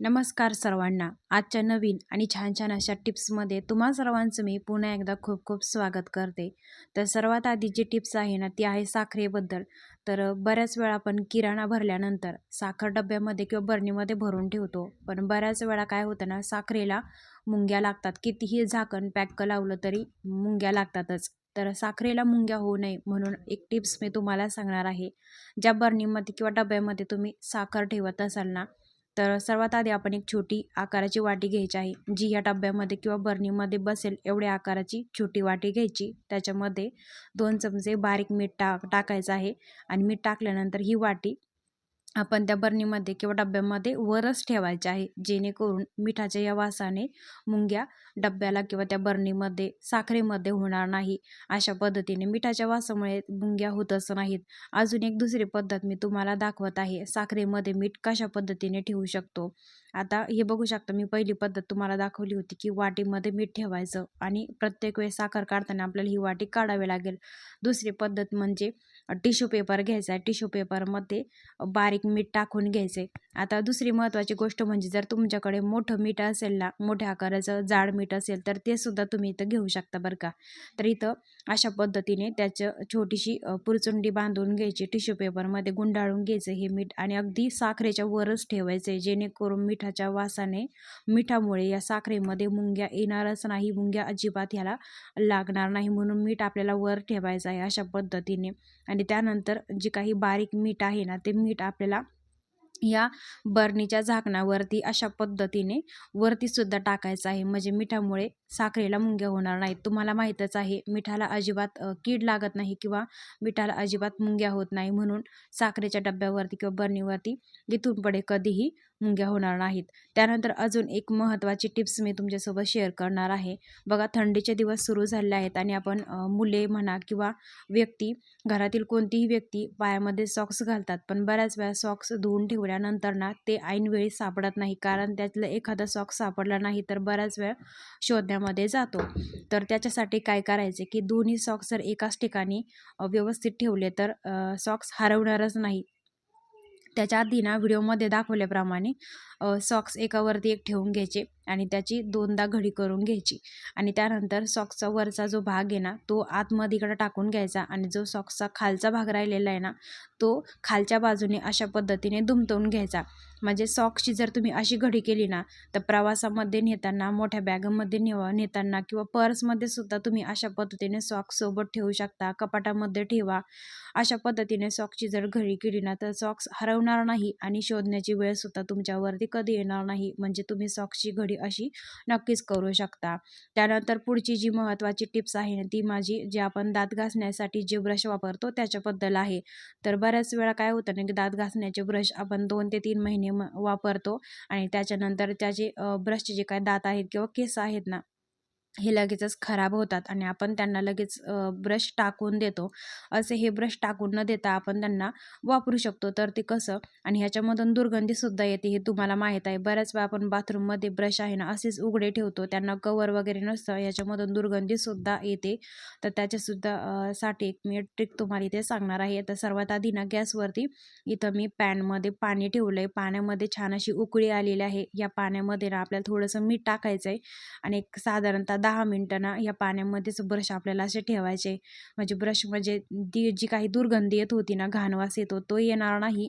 नमस्कार सर्वांना. आजच्या नवीन आणि छान छान अशा टिप्समध्ये तुम्हा सर्वांचं मी पुन्हा एकदा खूप खूप स्वागत करते. तर सर्वात आधी जी टिप्स आहे ना ती आहे साखरेबद्दल. तर बऱ्याच वेळा आपण किराणा भरल्यानंतर साखर डब्यामध्ये किंवा बरणीमध्ये भरून ठेवतो. पण बऱ्याच वेळा काय होतं ना साखरेला मुंग्या लागतात. कितीही झाकण पॅक लावलं तरी मुंग्या लागतातच. तर साखरेला मुंग्या होऊ नये म्हणून एक टिप्स मी तुम्हाला सांगणार आहे. ज्या बरणीमध्ये किंवा डब्यामध्ये तुम्ही साखर ठेवत असाल ना तर सर्वात आधी आपण एक छोटी आकाराची वाटी घ्यायची आहे जी या डब्यामध्ये किंवा बरणीमध्ये बसेल एवढ्या आकाराची छोटी वाटी घ्यायची. त्याच्यामध्ये दोन चमचे बारीक मीठ टाक टाकायचं आहे आणि मीठ टाकल्यानंतर ही वाटी आपण त्या बरणीमध्ये किंवा डब्यामध्ये वरच ठेवायचे आहे जेणेकरून मिठाच्या या वासाने मुंग्या डब्याला किंवा त्या बरणीमध्ये साखरेमध्ये होणार नाही. अशा पद्धतीने मिठाच्या वासामुळे मुंग्या होतच नाहीत. अजून एक दुसरी पद्धत मी तुम्हाला दाखवत आहे. साखरेमध्ये मीठ कशा पद्धतीने ठेवू शकतो? आता हे बघू शकता मी पहिली पद्धत तुम्हाला दाखवली होती की वाटीमध्ये मीठ ठेवायचं आणि प्रत्येक वेळेस साखर काढताना आपल्याला ही वाटी काढावी लागेल. दुसरी पद्धत म्हणजे टिश्यू पेपर घ्यायचा आहे. टिश्यू पेपरमध्ये बारीक मीठ टाकून घ्यायचे. आता दुसरी महत्त्वाची गोष्ट म्हणजे जर तुमच्याकडे मोठं मीठ असेल ना मोठ्या आकाराचं जाड मीठ असेल तर ते सुद्धा तुम्ही इथं घेऊ शकता बरं का. तर इथं अशा पद्धतीने त्याचं छोटीशी पुरचुंडी बांधून घ्यायची. टिश्यू पेपरमध्ये गुंडाळून घ्यायचं हे मीठ आणि अगदी साखरेच्या वरच ठेवायचं आहे जेणेकरून मिठाच्या वासाने मिठामुळे या साखरेमध्ये मुंग्या येणारच नाही मुंग्या अजिबात ह्याला लागणार नाही म्हणून मीठ आपल्याला वर ठेवायचं आहे अशा पद्धतीने. आणि त्यानंतर जे काही बारीक मीठ आहे ना ते मीठ आपल्याला या बरणीच्या झाकणावरती अशा पद्धतीने वरती सुद्धा टाकायचं आहे. म्हणजे मिठामुळे साखरेला मुंग्या होणार नाहीत. तुम्हाला माहीतच आहे मिठाला अजिबात कीड लागत नाही किंवा मिठाला अजिबात मुंग्या होत नाही म्हणून साखरेच्या डब्यावरती किंवा बरणीवरती इथून पुढे कधीही मुंग्या होणार नाहीत. त्यानंतर अजून एक महत्त्वाची टिप्स मी तुमच्यासोबत शेअर करणार आहे. बघा थंडीचे दिवस सुरू झाले आहेत आणि आपण मुले म्हणा किंवा व्यक्ती घरातील कोणतीही व्यक्ती पायामध्ये सॉक्स घालतात. पण बऱ्याच वेळा सॉक्स धुवून ठेवल्यानंतर ना ते ऐनवेळी सापडत नाही. कारण त्यातलं एखादा सॉक्स सापडला नाही तर बऱ्याच वेळ शोधण्यामध्ये जातो. तर त्याच्यासाठी काय करायचे की दोन्ही सॉक्स जर एकाच ठिकाणी व्यवस्थित ठेवले तर सॉक्स हरवणारच नाही. त्याच्या आधी ना व्हिडिओमध्ये दाखवल्याप्रमाणे सॉक्स एकावरती एक ठेवून घ्यायचे आणि त्याची दोनदा घडी करून घ्यायची. आणि त्यानंतर सॉक्सचा वरचा जो भाग आहे ना तो आतमध्येकडे टाकून घ्यायचा आणि जो सॉक्सचा खालचा भाग राहिलेला आहे ना तो खालच्या बाजूने अशा पद्धतीने दुमतवून घ्यायचा. म्हणजे सॉक्सची जर तुम्ही अशी घडी केली ना तर प्रवासामध्ये नेताना मोठ्या बॅगमध्ये नेवा नेताना किंवा पर्समध्ये सुद्धा तुम्ही अशा पद्धतीने सॉक्स सोबत ठेवू शकता कपाटामध्ये ठेवा. अशा पद्धतीने सॉक्सची जर घडी केली ना तर सॉक्स हरवणार नाही आणि शोधण्याची वेळसुद्धा तुमच्यावरती कधी येणार नाही म्हणजे तुम्ही सॉक्सची घडी अशी नक्कीच करू शकता. त्यानंतर पुढची जी महत्त्वाची टिप्स आहे ना ती माझी जे आपण दात घासण्यासाठी जे ब्रश वापरतो त्याच्याबद्दल आहे. तर बऱ्याच वेळा काय होतं ना की दात घासण्याचे ब्रश आपण दोन ते तीन महिने वापरतो आणि त्याच्यानंतर त्याचे ब्रशचे जे काय दात आहेत किंवा केस आहेत ना हे लगेचच खराब होतात आणि आपण त्यांना लगेच ब्रश टाकून देतो. असे हे ब्रश टाकून न देता आपण त्यांना वापरू शकतो. तर ते कसं आणि ह्याच्यामधून दुर्गंधीसुद्धा येते हे तुम्हाला माहीत आहे. बऱ्याच वेळा आपण बाथरूममध्ये ब्रश आहे ना असेच उघडे ठेवतो. त्यांना कवर वगैरे नसतं. याच्यामधून दुर्गंधीसुद्धा येते. तर त्याच्यासुद्धा साठी एक मी ट्रिक तुम्हाला इथे सांगणार आहे. तर सर्वात आधी ना गॅसवरती इथं मी पॅनमध्ये पाणी ठेवलं आहे पाण्यामध्ये छान अशी उकळी आलेली आहे. या पाण्यामध्ये ना आपल्याला थोडंसं मीठ टाकायचं आहे आणि एक साधारणतः दहा मिनटं ना या पाण्यामध्येच ब्रश आपल्याला असे ठेवायचे. म्हणजे ब्रश म्हणजे ती जी काही दुर्गंधी येत होती ना घाणवास येतो तो येणार नाही.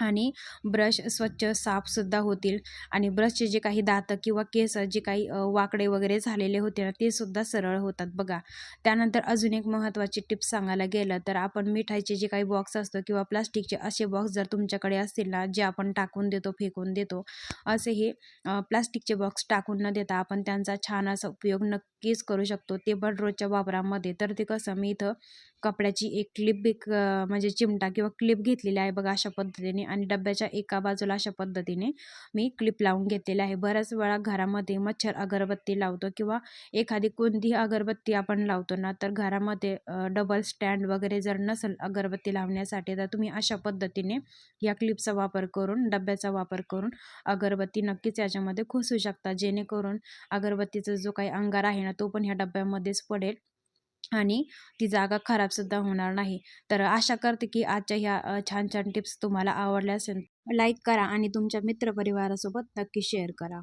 आणि ब्रश स्वच्छ साफसुद्धा होतील. आणि ब्रशचे जे काही दात किंवा केस जे काही वाकडे वगैरे झालेले होते ना ते सुद्धा सरळ होतात बघा. त्यानंतर अजून एक महत्त्वाची टिप्स सांगायला गेलं तर आपण मिठाईचे जे काही बॉक्स असतो किंवा प्लास्टिकचे असे बॉक्स जर तुमच्याकडे असतील ना जे आपण टाकून देतो फेकून देतो असे हे प्लास्टिकचे बॉक्स टाकून न देता आपण त्यांचा छान असा उपयोग नक्कीच करू शकतो. ते पण रोजच्या वापरामध्ये. तर ते कसं मी इथं कपड्याची एक क्लिप एक म्हणजे चिमटा किंवा क्लिप घेतलेली आहे बघा अशा पद्धतीने आणि डब्याच्या एका बाजूला अशा पद्धतीने मी क्लिप लावून घेतलेली आहे. बऱ्याच वेळा घरामध्ये मच्छर अगरबत्ती लावतो किंवा एखादी कोणतीही अगरबत्ती आपण लावतो ना तर घरामध्ये डबल स्टँड वगैरे जर नसेल अगरबत्ती लावण्यासाठी तर तुम्ही अशा पद्धतीने या क्लिपचा वापर करून डब्याचा वापर करून अगरबत्ती नक्कीच याच्यामध्ये खुसू शकता. जेणेकरून अगरबत्तीचा जो काही अंगार आहे ना तो पण ह्या डब्यामध्येच पडेल. आणि ती जागा खराबसुद्धा होणार नाही. तर आशा करते की आजच्या ह्या छान छान टिप्स तुम्हाला आवडल्या असेल. लाईक करा आणि तुमच्या मित्रपरिवारासोबत नक्की शेअर करा.